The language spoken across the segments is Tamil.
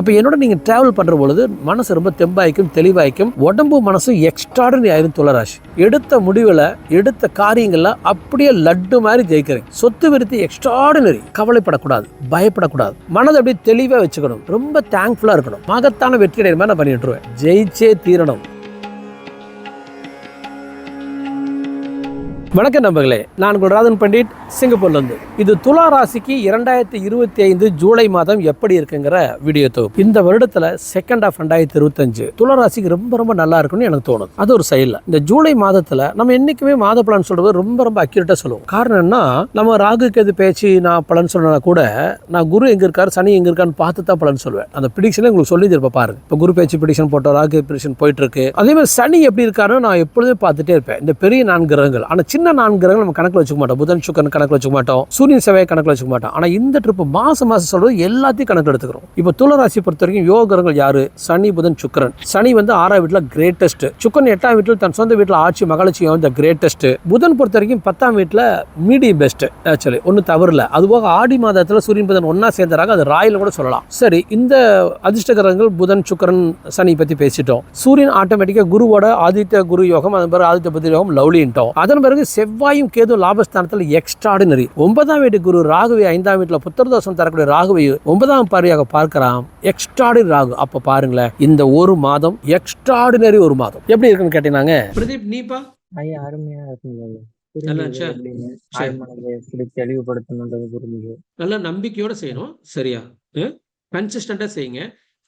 அப்போ என்னோட நீங்கள் ட்ராவல் பண்ணுற பொழுது மனசு ரொம்ப தெம்பாய்க்கும் தெளிவாய்க்கும் உடம்பு மனசும் எக்ஸ்ட்ராடனரி ஆயிரும் துளராசி. எடுத்த முடிவில் எடுத்த காரியங்களில் அப்படியே லட்டு மாதிரி ஜெயிக்கிறேன். சொத்து விருத்தி எக்ஸ்ட்ராடனரி கவலைப்படக்கூடாது பயப்படக்கூடாது. மனதை அப்படியே தெளிவாக வச்சுக்கணும். ரொம்ப தேங்க்ஃபுல்லாக இருக்கணும். மகத்தான வெற்றி அடைகிற மாதிரி நான் பண்ணிட்டுருவேன். ஜெயிச்சே தீரணும். வணக்கம் நண்பர்களே நான் குல்ராதன் ராதன் பண்டிட் சிங்கப்பூர்லேருந்து. இது துலா ராசிக்கு இரண்டாயிரத்தி இருபத்தி ஐந்து ஜூலை மாதம் எப்படி இருக்குங்கிற வீடியோ தொகுப்பு. இந்த வருடத்தில் செகண்ட் ஆஃப் ரெண்டாயிரத்தி இருபத்தஞ்சு துலா ராசிக்கு ரொம்ப ரொம்ப நல்லா இருக்கும்னு எனக்கு தோணுது. அது ஒரு சைடில் இந்த ஜூலை மாதத்தில் நம்ம என்றைக்குமே மாத பலன் சொல்கிறது ரொம்ப ரொம்ப அக்யூரேட்டாக சொல்லுவோம். காரணம் என்ன நம்ம ராகு கேது பேச்சு நான் பலன் சொன்னா கூட நான் குரு எங்கே இருக்காரு சனி எங்கே இருக்கான்னு பார்த்து தான் பலன் சொல்லுவேன். அந்த பிடிக்ஷனே உங்களுக்கு சொல்லி இருப்ப பாருங்க. இப்போ குரு பேச்சு ப்ரிடிக்ஷன் போட்டோம் ராகு ப்ரிடிக்ஷன் போயிட்டு இருக்கு. அதே மாதிரி சனி எப்படி இருக்காருன்னு நான் எப்பொழுதுமே பார்த்துட்டே இருப்பேன். இந்த பெரிய நான்கு கிரகங்கள். ஆனால் சின்ன நான்கு கிரகங்கள் நம்ம கணக்கில் வச்சுக்க மாட்டோம். புதன் சுக்கரன் கணக்கில் வச்சுக்க மாட்டோம். சூரியன் செவ்வாய் கணக்கில் வச்சுக்க மாட்டோம். ஆனால் இந்த ட்ரிப் மாதம் மாதம் சொல்கிறது எல்லாத்தையும் கணக்கில் எடுத்துக்கிறோம். இப்போ துளராசி பொறுத்த வரைக்கும் யோக கிரகங்கள் யாரு? சனி புதன் சுக்கரன். சனி வந்து ஆறாம் வீட்டில் கிரேட்டஸ்ட் சுக்கரன் எட்டாம் வீட்டில் தன் சொந்த வீட்டில் ஆட்சி மகாலட்சுமி வந்து கிரேட்டஸ்ட் புதன் பொறுத்த வரைக்கும் பத்தாம் வீட்டில் மீடியம் பெஸ்ட் ஆக்சுவலி ஒன்றும் தவறில்ல. அதுபோக ஆடி மாதத்தில் சூரியன் புதன் ஒன்றா சேர்ந்தாங்க அது ராயில் கூட சொல்லலாம். சரி இந்த அதிர்ஷ்ட கிரகங்கள் புதன் சுக்கரன் சனி பற்றி பேசிட்டோம். சூரியன் ஆட்டோமேட்டிக்காக குருவோட ஆதித்ய குரு யோகம் அதன் பிறகு ஆதித்ய புத்தி யோகம் லவ்லின்ட்டோம். அதன் பிறகு செவ்வாயும் கேது லாபஸ்தானத்தில் எக்ஸ்ட்ராடினரி ஒன்பதாம் வீட்டு குரு ராகுவை ஐந்தாம் வீட்டில் புத்திரதோஷம் தரக்கூடிய ராகுவை ஒன்பதாம் பார்வையாக பார்க்கலாம் எக்ஸ்ட்ராடினரி ராகு. அப்போ பாருங்களேன் இந்த ஒரு மாதம் எக்ஸ்ட்ராடினரி ஒரு மாதம். எப்படி இருக்குன்னு கேட்டீங்கன்னாங்க? பிரதீப் நீப்பா? ஐயா அருமையா இருக்குங்க. தெளிவுபடுத்தணுன்றது புரிஞ்சுது. நல்ல நம்பிக்கையோட செய்யணும். சரியா? கன்சிஸ்டண்டாக செய்யுங்க.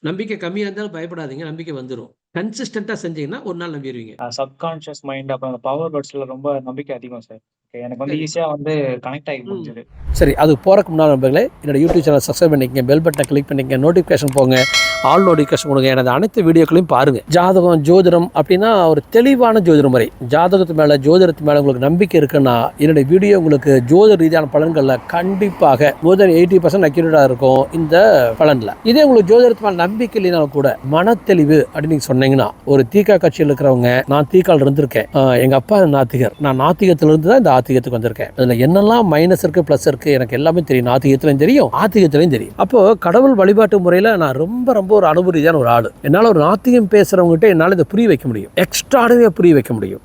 நம்பிக்கை கம்மியாக இருந்தாலும் பயப்படாதீங்க நம்பிக்கை வந்துடும் கன்சிஸ்டண்டாக செஞ்சீங்கன்னா ஒரு நாள் நம்பிடுவீங்க. சப்கான்ஷியஸ் மைண்ட் அப்புறம் அந்த பவர் வேர்ட்ஸ்ல ரொம்ப நம்பிக்கை அதிகம் சார் எனக்கு வந்து. ஈஸியா வந்து கனெக்ட் ஆகி முடிஞ்சது. சரி அது போகிறக்கு முன்னால் நண்பர்களே என்னோட யூடியூப் சேனல் சப்ஸ்கிரைப் பண்ணிக்கங்க பெல் பட்டனை கிளிக் பண்ணிக்கங்க நோட்டிஃபிகேஷன் போங்க. ஆல் நோட்டிஃபிகேஷன் கொடுங்க எனது அனைத்து வீடியோக்களையும் பாருங்கள் ஜாதகம் ஜோதிடம் அப்படின்னா ஒரு தெளிவான ஜோதிட முறை ஜாதகத்து மேலே ஜோதிடத்து மேலே உங்களுக்கு நம்பிக்கை இருக்குன்னா என்னுடைய வீடியோ உங்களுக்கு ஜோதிட ரீதியான பலன்களில் கண்டிப்பாக மோர் தென் எயிட்டி பர்சன்ட் அக்யூரேட்டாக இருக்கும் இந்த பலனில். இதே உங்களுக்கு ஜோதிடத்து மேலே நம்பிக்கை இல்லைனாலும் கூட மனத்தெளிவு அப்படின்னு நீங்க சொன்னீங்கன்னா ஒரு தீக்கா கட்சியில் இருக்கிறவங்க நான் தீக்கால் இருந்திருக்கேன். எங்கள் அப்பா நாத்திகர். நான் நாத்திகத்திலிருந்து தான் இந்த ஆத்திகத்துக்கு வந்திருக்கேன். அதில் என்னெல்லாம் மைனஸ் இருக்குது ப்ளஸ் இருக்குது எனக்கு எல்லாமே தெரியும். நாத்திகத்திலையும் தெரியும் ஆத்திகத்திலையும் தெரியும். அப்போ கடவுள் வழிபாட்டு முறையில் நான் ரொம்ப ரொம்ப ஒரு அனுபவரீதியான ஒரு ஆள். என்னால் ஒரு நாத்தியம் பேசுகிறவங்ககிட்ட என்னால் இதை புரிய வைக்க முடியும். எக்ஸ்ட்ராடனரியாக புரிய வைக்க முடியும்.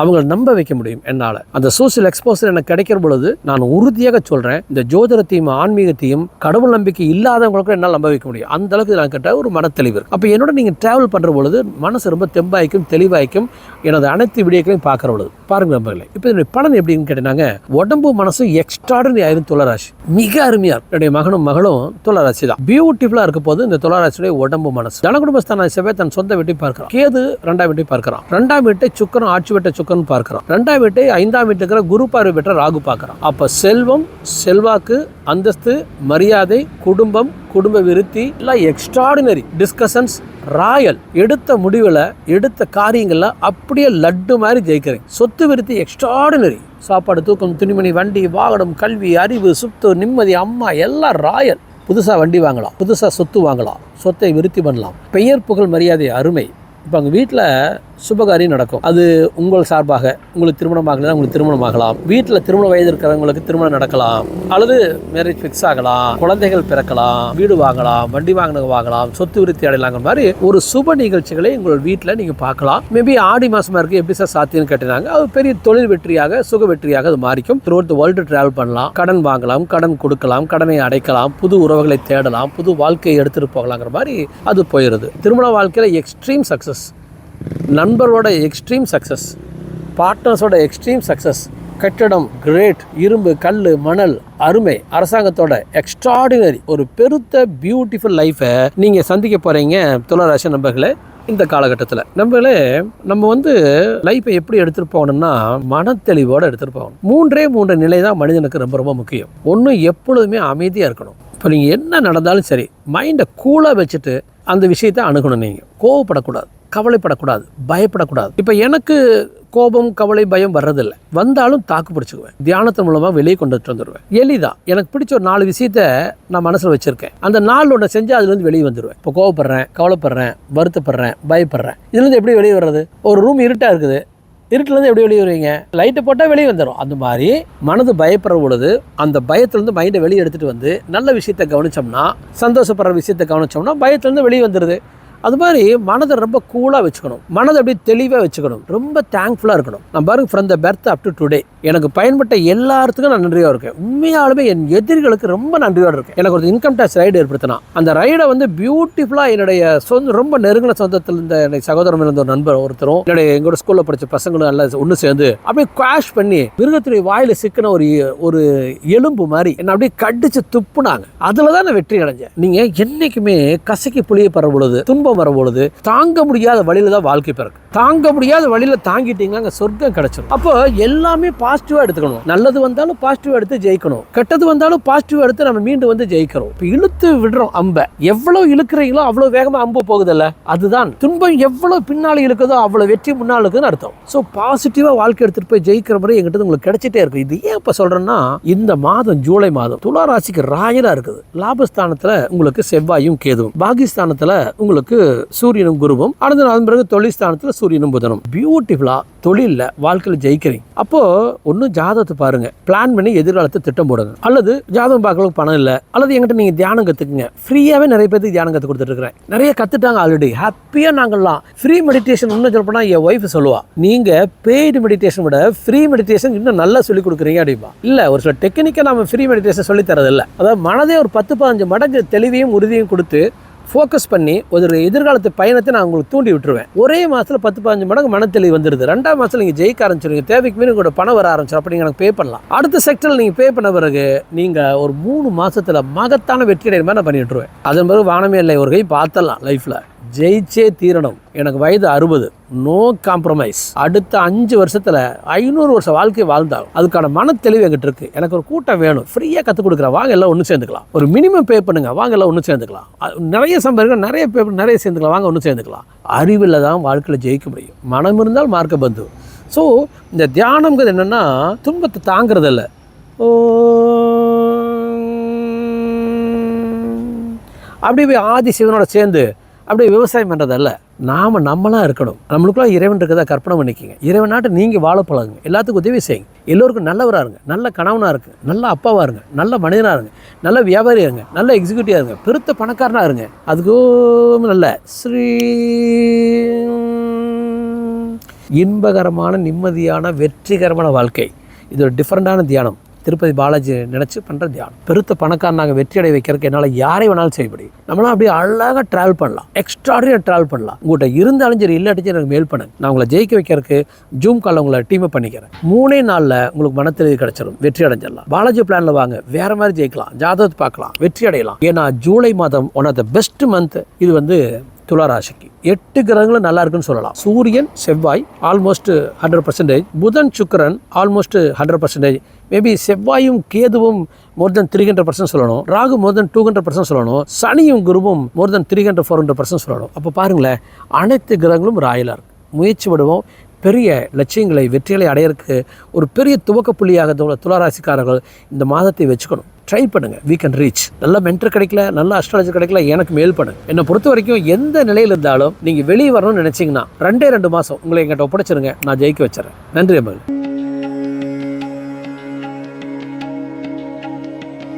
அவங்களை நம்ப வைக்க முடியும் என்னால். அந்த சோசியல் எக்ஸ்போசர் எனக்கு கிடைக்கிற பொழுது நான் உறுதியாக சொல்கிறேன் இந்த ஜோதிடத்தையும் ஆன்மீகத்தையும் கடவுள் நம்பிக்கை இல்லாதவங்களுக்கும் என்னால் நம்ப வைக்க முடியும். அந்த அளவுக்கு நான் கேட்ட ஒரு மனத்தெளிவு அப்போ என்னோட நீங்கள் ட்ராவல் பண்ணுற பொழுது மனசு ரொம்ப தெம்பாய்க்கும் தெளிவாய்க்கும் எனது அனைத்து வீடியோக்களையும் பார்க்குற பொழுது. பாருங்க நம்பர்களே இப்போ என்னுடைய பலன் எப்படின்னு கேட்டீங்கன்னா உடம்பு மனசும் எக்ஸ்ட்ராடனரி ஆயிரும் துளராசி. மிக அருமையாக என்னுடைய மகனும் மகளும் துளராசி தான். பியூட்டிஃபுல்லாக இருக்க போது இந்த துளராசியுடைய உடம்பு மனசு. ஜனகுடும்பஸ்தான செவ்வாய் தன் சொந்த வீட்டை பார்க்கிறான். கேது ரெண்டாம் வீட்டை பார்க்கிறான். ரெண்டாம் வீட்டை சுக்கரம் ஆட்சி வீட்டை சுக்கன் பார்க்கிறான் ரெண்டாம் வீட்டை ஐந்தாம் வீட்டுக்கு இருக்கிற குரு பார்வை பெற்ற ராகு பார்க்கிறான் அப்ப செல்வம் செல்வாக்கு அந்தஸ்து மரியாதை குடும்பம் குடும்ப விருத்தி எல்லாம் எக்ஸ்ட்ராடினரி டிஸ்கஷன்ஸ் ராயல். எடுத்த முடிவில் எடுத்த காரியங்களில் அப்படியே லட்டு மாதிரி ஜெயிக்கிறேன். சொத்து விருத்தி எக்ஸ்ட்ராடினரி சாப்பாடு தூக்கம் துணிமணி வண்டி வாகனம் கல்வி அறிவு சுத்து நிம்மதி அம்மா எல்லாம் ராயல். புதுசாக வண்டி வாங்கலாம் புதுசாக சொத்து வாங்கலாம் சொத்தை விருத்தி பண்ணலாம். பெயர் புகழ் மரியாதை அருமை. இப்போ அங்கே வீட்டில் சுபகாரியம் நடக்கும். அது உங்கள் சார்பாக உங்களுக்கு திருமணம் ஆகலைன்னா உங்களுக்கு திருமணம் ஆகலாம் வீட்டில் திருமண வயது இருக்கிறவங்களுக்கு திருமணம் நடக்கலாம். அல்லது மேரேஜ் ஃபிக்ஸ் ஆகலாம். குழந்தைகள் பிறக்கலாம். வீடு வாங்கலாம். வண்டி வாங்கினது வாங்கலாம். சொத்து விருத்தி அடையலாங்கிற மாதிரி ஒரு சுப நிகழ்ச்சிகளை உங்கள் வீட்டில் நீங்கள் பார்க்கலாம். மேபி ஆடி மாதமாக இருக்குது எப்படி சார் சாத்தியம்னு கேட்டினாங்க அது பெரிய தொழில் வெற்றியாக சுக வெற்றியாக அது மாறிக்கும். த்ரூ த வேர்ல்டு டிராவல் பண்ணலாம். கடன் வாங்கலாம். கடன் கொடுக்கலாம். கடனை அடைக்கலாம். புது உறவுகளை தேடலாம். புது வாழ்க்கையை எடுத்துகிட்டு போகலாங்கிற மாதிரி அது போயிடுது திருமண வாழ்க்கையில் எக்ஸ்ட்ரீம் சக்ஸஸ் நண்பரோட எக்ஸ்ட்ரீம் சக்ஸஸ் பார்ட்னர்ஸோட எக்ஸ்ட்ரீம் சக்ஸஸ் கட்டடம் கிரேட் இரும்பு கல் மணல் அருமை அரசாங்கத்தோட எக்ஸ்ட்ராடினரி ஒரு பெருத்த பியூட்டிஃபுல் லைஃப்பை நீங்கள் சந்திக்க போகிறீங்க துளராசி நண்பர்களே இந்த காலகட்டத்தில். நம்மளே நம்ம வந்து லைஃப்பை எப்படி எடுத்துகிட்டு போகணும்னா மனத்தெளிவோடு எடுத்துகிட்டு போகணும். மூன்றே மூன்று நிலை தான் மனிதனுக்கு ரொம்ப ரொம்ப முக்கியம். ஒன்று எப்பொழுதுமே அமைதியாக இருக்கணும். இப்போ நீங்கள் என்ன நடந்தாலும் சரி மைண்டை கூலாக வச்சுட்டு அந்த விஷயத்தை அணுகணும் நீங்கள் கோவப்படக்கூடாது. கவலைப்படக்கூடாது பயப்படக்கூடாது. இப்போ எனக்கு கோபம் கவலை பயம் வர்றதில்லை. வந்தாலும் தாக்கு பிடிச்சிக்குவேன். தியானத்தின் மூலமாக வெளியே கொண்டுட்டு வந்துடுவேன் எளிதான் எனக்கு பிடிச்ச ஒரு நாலு விஷயத்த நான் மனசில் வச்சுருக்கேன். அந்த நாள் ஒன்று செஞ்சு அதுலேருந்து வெளியே வந்துடுவேன் இப்போ கோவப்படுறேன் கவலைப்படுறேன் வருத்தப்படுறேன் பயப்படுறேன். இதுலேருந்து எப்படி வெளியே வர்றது? ஒரு ரூம் இருட்டாக இருக்குது. இருட்டிலேருந்து எப்படி வெளியே வருவீங்க? லைட்டை போட்டால் வெளியே வந்துடும் அந்த மாதிரி மனது பயப்படுற பொழுது அந்த பயத்துலேருந்து மைண்டை வெளியே எடுத்துகிட்டு வந்து நல்ல விஷயத்தை கவனிச்சோம்னா சந்தோஷப்படுற விஷயத்தை கவனிச்சோம்னா பயத்துலேருந்து வெளியே வந்துடுது அது மாதிரி மனதை ரொம்ப கூலாக வச்சுக்கணும். மனதை அப்படியே தெளிவாக வச்சுக்கணும். ரொம்ப தேங்க்ஃபுல்லாக இருக்கணும். நான் பாருங்க from the birth up to today எனக்கு பயன்பட்ட எல்லாத்துக்கும் நான் நன்றியாக இருக்கேன். உண்மையாலுமே என் எதிரிகளுக்கு ரொம்ப நன்றியோடு இருக்கேன். எனக்கு ஒரு இன்கம் டேக்ஸ் ரைடு ஏற்படுத்தினா. அந்த ரைடை வந்து பியூட்டிஃபுல்லாக என்னுடைய சொந்த ரொம்ப நெருங்கின சொந்தத்தில் இருந்த என்னுடைய சகோதரம் இருந்த ஒரு நண்பர் ஒருத்தரும் என்னுடைய எங்களோட ஸ்கூலில் படித்த பசங்களும் எல்லாம் ஒன்று சேர்ந்து அப்படியே குவாஷ் பண்ணி மிருகத்துடைய வாயில் சிக்கின ஒரு ஒரு எலும்பு மாதிரி என்னை அப்படியே கடிச்சு துப்புனாங்க. அதில் தான் நான் வெற்றி அடைஞ்சேன். நீங்கள் என்றைக்குமே கசக்கி புளிய பர பொழுது துன்பம் வரும்பொழுது பொழுது தாங்க முடியாத வழியில தான் வாழ்க்கை பிறகு தாங்க முடியாத வழியில தாங்கிட்டீங்கன்னா அங்கே சொர்க்கம் கிடைச்சிடும் அப்போ எல்லாமே பாசிட்டிவாக எடுத்துக்கணும். நல்லது வந்தாலும் பாசிட்டிவாக எடுத்து ஜெயிக்கணும். கெட்டது வந்தாலும் பாசிட்டிவாக எடுத்து நம்ம மீண்டும் வந்து ஜெயிக்கிறோம். இப்போ இழுத்து விடுறோம் அம்பை. எவ்வளோ இழுக்கிறீங்களோ அவ்வளோ வேகமாக அம்பு போகுதில்ல? அதுதான். துன்பம் எவ்வளோ பின்னால் இழுக்குதோ அவ்வளோ வெற்றி முன்னால் இருக்குதுன்னு அர்த்தம். ஸோ பாசிட்டிவாக வாழ்க்கை எடுத்துகிட்டு போய் ஜெயிக்கிற முறை எங்கிட்ட உங்களுக்கு கிடைச்சிட்டே இருக்கு. இது ஏன் இப்போ சொல்கிறேன்னா இந்த மாதம் ஜூலை மாதம் துலா ராசிக்கு ராயலாக இருக்குது. லாபஸ்தானத்தில் உங்களுக்கு செவ்வாயும் கேதுவும். பாகிஸ்தானத்தில் உங்களுக்கு சூரியனும் குருவும் அடுத்த நாள் பிறகு தொழில் ஸ்தானத்தில் சூரியனும் புதனும். பியூட்டிஃபுல்லாக தொழிலில் வாழ்க்கையில் ஜெயிக்கிறீங்க. அப்போ ஒன்றும் ஜாதகத்தை பாருங்க. பிளான் பண்ணி எதிர்காலத்தை திட்டம் போடுங்க. அல்லது ஜாதகம் பார்க்கறதுக்கு பணம் இல்லை. அல்லது எங்கிட்ட நீங்கள் தியானம் கற்றுக்குங்க ஃப்ரீயாகவே நிறைய பேருக்கு தியானம் கற்றுக் கொடுத்துட்டு இருக்கிறேன் நிறைய கற்றுட்டாங்க ஆல்ரெடி ஹாப்பியாக நாங்கள்லாம். ஃப்ரீ மெடிடேஷன் இன்னும் சொல்லப்போனால் என் ஒய்ஃப் சொல்லுவா. நீங்கள் பெய்டு மெடிடேஷன் விட ஃப்ரீ மெடிடேஷன் இன்னும் நல்லா சொல்லி கொடுக்குறீங்க அப்படிம்பா. இல்லை ஒரு சில டெக்னிக்கை நம்ம ஃப்ரீ மெடிடேஷன் சொல்லி தரதில்லை. அதாவது மனதே ஒரு பத்து பதினஞ்சு மடங்கு தெளிவையும் உறுதியும் கொடுத்து ஃபோக்கஸ் பண்ணி ஒரு எதிர்காலத்து பயணத்தை நான் உங்களுக்கு தூண்டி விட்டுருவேன். ஒரே மாதத்தில் பத்து பதினஞ்சு மடங்கு மனத்தெளி வந்துடுது ரெண்டாம் மாதத்தில் நீங்கள் ஜெயிக்க ஆரம்பிச்சிருங்க தேவைக்கு மீன் கூட பணம் வர ஆரம்பிச்சிடும் அப்படி எனக்கு பே பண்ணலாம். அடுத்த செக்டரில் நீங்கள் பே பண்ண பிறகு நீங்கள் ஒரு மூணு மாதத்தில் மகத்தான வெற்றி அடைகிற மாதிரி நான் பண்ணி விட்டுருவேன். அதன் பிறகு வானமே இல்லை ஒரு கை பார்த்தலாம் லைஃப்பில் ஜெயிச்சே தீரணும். எனக்கு வயது அறுபது. நோ காம்ப்ரமைஸ் அடுத்த அஞ்சு வருஷத்தில் ஐநூறு வருஷம் வாழ்க்கை வாழ்ந்தாலும் அதுக்கான மன தெளிவு எங்கிட்ட இருக்கு. எனக்கு ஒரு கூட்டம் வேணும். ஃப்ரீயாக கற்றுக் கொடுக்குறேன். வாங்க எல்லாம் ஒன்று சேர்ந்துக்கலாம். ஒரு மினிமம் பே பண்ணுங்க. வாங்க எல்லாம் ஒன்று சேர்ந்துக்கலாம். நிறைய சம்பாதிக்க நிறைய பே நிறைய சேர்ந்துக்கலாம். வாங்க ஒன்று சேர்ந்துக்கலாம். அறிவில் தான் வாழ்க்கையில் ஜெயிக்க முடியும். மனம் இருந்தால் மார்க்க பந்து. ஸோ இந்த தியானம்ங்கிறது என்னென்னா துன்பத்தை தாங்கிறதில்ல. ஓ அப்படியே போய் ஆதி சிவனோட சேர்ந்து அப்படியே விவசாயம் பண்ணுறதல்ல நாம் நம்மளாக இருக்கணும். நம்மளுக்குள்ள இறைவன் இருக்கிறதா கற்பனை பண்ணிக்கிங்க. இறைவன் நாட்டை நீங்கள் வாழ பழகுங்க. எல்லாத்துக்கும் உதவி செய்யுங்க. எல்லோருக்கும் நல்லவராக இருங்க. நல்ல கணவனாக இருங்க. நல்ல அப்பாவாக இருங்க. நல்ல மனிதனாக இருங்க. நல்ல வியாபாரியாக இருங்க. நல்ல எக்ஸிக்யூட்டிவாக இருங்க. பெருத்த பணக்காரனாக இருங்க. அதுக்கும் நல்ல. ஸ்ரீ இன்பகரமான நிம்மதியான வெற்றிகரமான வாழ்க்கை. இது ஒரு டிஃப்ரெண்ட்டான தியானம். திருப்பதி பாலாஜி நினச்சி பண்ணுற தியானம். பெருத்த பணக்காரனாக வெற்றி அடைய வைக்கிறதுக்கு என்னால் யாரை வேணாலும் செய்ய முடியும். நம்மளாம் அப்படியே அழகாக ட்ராவல் பண்ணலாம். எக்ஸ்ட்ராடினரி ட்ராவல் பண்ணலாம். உங்கள்கிட்ட இருந்தாலும் சரி இல்லாட்டி எனக்கு மேல் பண்ணுங்க. நான் உங்களை ஜெயிக்க வைக்கிறதுக்கு ஜூம் காலில் உங்களை டீமை பண்ணிக்கிறேன். மூணே நாளில் உங்களுக்கு மனத்தெளிவு கிடச்சிடும் வெற்றி அடைஞ்சிடலாம். பாலாஜி பிளானில் வாங்க. வேற மாதிரி ஜெயிக்கலாம். ஜாதகத்தை பார்க்கலாம். வெற்றி அடையலாம். ஏன்னா ஜூலை மாதம் one of the best month இது வந்து துளாராசிக்கு. எட்டு கிரகங்களும் நல்லா இருக்குன்னு சொல்லலாம். சூரியன் செவ்வாய் ஆல்மோஸ்ட் ஹண்ட்ரட் பர்சன்டேஜ் புதன் சுக்கரன் ஆல்மோஸ்ட் ஹண்ட்ரட் பர்சன்டேஜ் மேபி செவ்வாயும் கேதுவும் more than three hundred percent சொல்லணும். Rahu more than two hundred percent சொல்லணும். சனியும் குருவும் more than three hundred four hundred percent சொல்லணும். அப்போ பாருங்களேன் அனைத்து கிரகங்களும் ராயலாக இருக்குது முயற்சி விடுவோம் பெரிய லட்சியங்களை வெற்றிகளை அடையறதுக்கு ஒரு பெரிய துவக்க புள்ளியாக துளராசிக்காரர்கள் துளாராசிக்காரர்கள் இந்த மாதத்தை வச்சுக்கணும். ட்ரை பண்ணுங்க. வீ கேன் ரீச் நல்ல மென்டர் கிடைக்கல நல்ல அஸ்ட்ராலஜர் கிடைக்கல எனக்கு மேல் பண்ணுங்க என்னை பொறுத்த வரைக்கும் எந்த நிலையில் இருந்தாலும் நீங்கள் வெளியே வரணும்னு நினைச்சீங்கன்னா ரெண்டே ரெண்டு மாதம் உங்களை எங்கிட்ட ஒப்படைச்சிருங்க. நான் ஜெயிக்க வச்சுறேன் நன்றி அம்மா